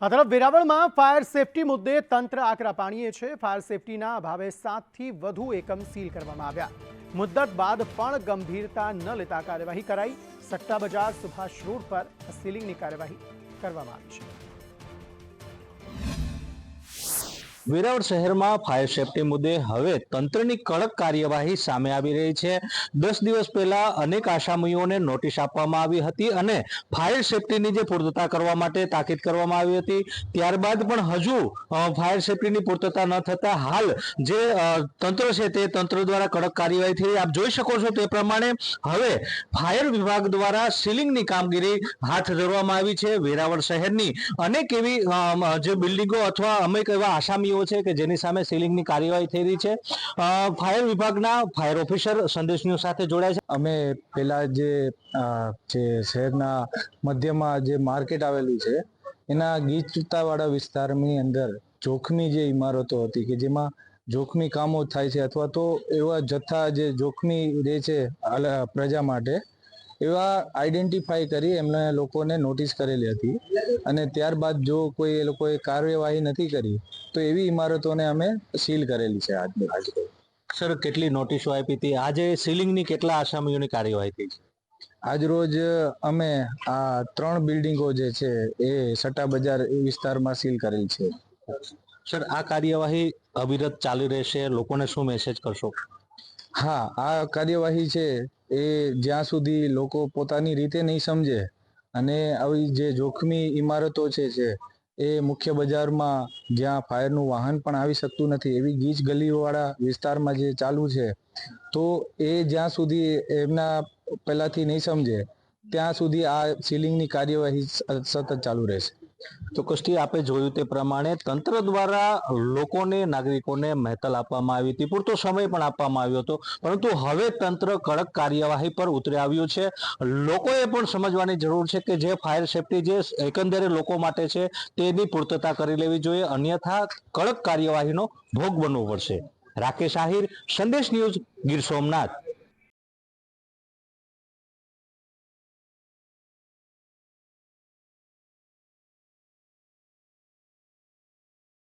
આ તરફ વેરાવળમાં fire safety મુદ્દે તંત્ર આકરા પાણીએ છે. ફાયર સેફટીના અભાવે સાતથી વધુ એકમ સીલ કરવામાં આવ્યા. મુદ્દત બાદ પણ ગંભીરતા ન લેતા કાર્યવાહી કરાઈ. સટ્ટા બજાર સુભાષ રોડ પર સીલિંગની કાર્યવાહી કરવામાં આવી છે. વેરાવળ શહેરમાં ફાયર સેફટી મુદ્દે હવે તંત્રની કડક કાર્યવાહી સામે આવી રહી છે. દસ દિવસ પહેલા અનેક આસામીઓને નોટિસ આપવામાં આવી હતી અને ફાયર સેફટીની જે પૂર્તતા કરવા માટે તાકીદ કરવામાં આવી હતી, ત્યારબાદ પણ હજુ ફાયર સેફટીની પૂર્તતા ન થતા હાલ જે તંત્ર છે તે તંત્ર દ્વારા કડક કાર્યવાહી થઈ આપ જોઈ શકો છો તે પ્રમાણે હવે ફાયર વિભાગ દ્વારા સીલિંગની કામગીરી હાથ ધરવામાં આવી છે. વેરાવળ શહેરની અનેક એવી જે બિલ્ડિંગો અથવા અનેક એવા આસામીઓ છે કે જેની સામે સીલિંગની કાર્યવાહી થઈ રહી છે. ફાયર વિભાગના ફાયર ઓફિસર સંદેશ સાથે જોડાય છે. અમે પેલા જે શહેરના મધ્યમાં જે માર્કેટ આવેલું છે, એના ગીચતાવાળા વિસ્તારની અંદર જોખમી જે ઇમારતો હતી કે જેમાં જોખમી કામો થાય છે અથવા તો એવા જથ્થા જે જોખમી રહે છે પ્રજા માટે એવા આઈડેન્ટિફાઈ કરી એમને લોકોને નોટિસ કરેલી હતી. અને ત્યારબાદ જો કોઈ એ લોકોએ કાર્યવાહી નથી કરી તો એવી ઇમારતોને અમે સીલ કરેલી છે આજ આજરોજ સર કેટલી નોટિસો આપી હતી? આજે સીલિંગની કેટલા આસામીઓની કાર્યવાહી થઈ છે? આજરોજ અમે આ ત્રણ બિલ્ડિંગો જે છે એ સટ્ટા બજાર વિસ્તારમાં સીલ કરેલ છે. સર આ કાર્યવાહી અવિરત ચાલી રહેશે? લોકોને શું મેસેજ કરશો? હા, આ કાર્યવાહી છે એ જ્યાં સુધી લોકો પોતાની રીતે નહીં સમજે અને આવી જે જોખમી ઇમારતો છે જે, એ મુખ્ય બજારમાં જ્યાં ફાયરનું વાહન પણ આવી શકતું નથી, એવી ગીચ ગલીવાળા વિસ્તારમાં જે ચાલુ છે, તો એ જ્યાં સુધી એમના પહેલાથી નહીં સમજે, ત્યાં સુધી આ સીલિંગની કાર્યવાહી સતત ચાલુ રહેશે. ચોક્કસથી આપે જોયું તે પ્રમાણે તંત્ર દ્વારા લોકોને, નાગરિકોને મહેતલ આપવામાં આવી હતી. પૂરતો સમય પણ આપવામાં આવ્યો હતો. પરંતુ હવે તંત્ર કડક કાર્યવાહી પર ઉતરી આવ્યું છે. લોકોએ પણ સમજવાની જરૂર છે કે જે ફાયર સેફટી જે એકંદરે લોકો માટે છે, તેની પૂર્તતા કરી લેવી જોઈએ. અન્યથા કડક કાર્યવાહીનો ભોગ બનવો પડશે. રાકેશ આહિર, સંદેશ ન્યૂઝ ગીર સોમનાથ.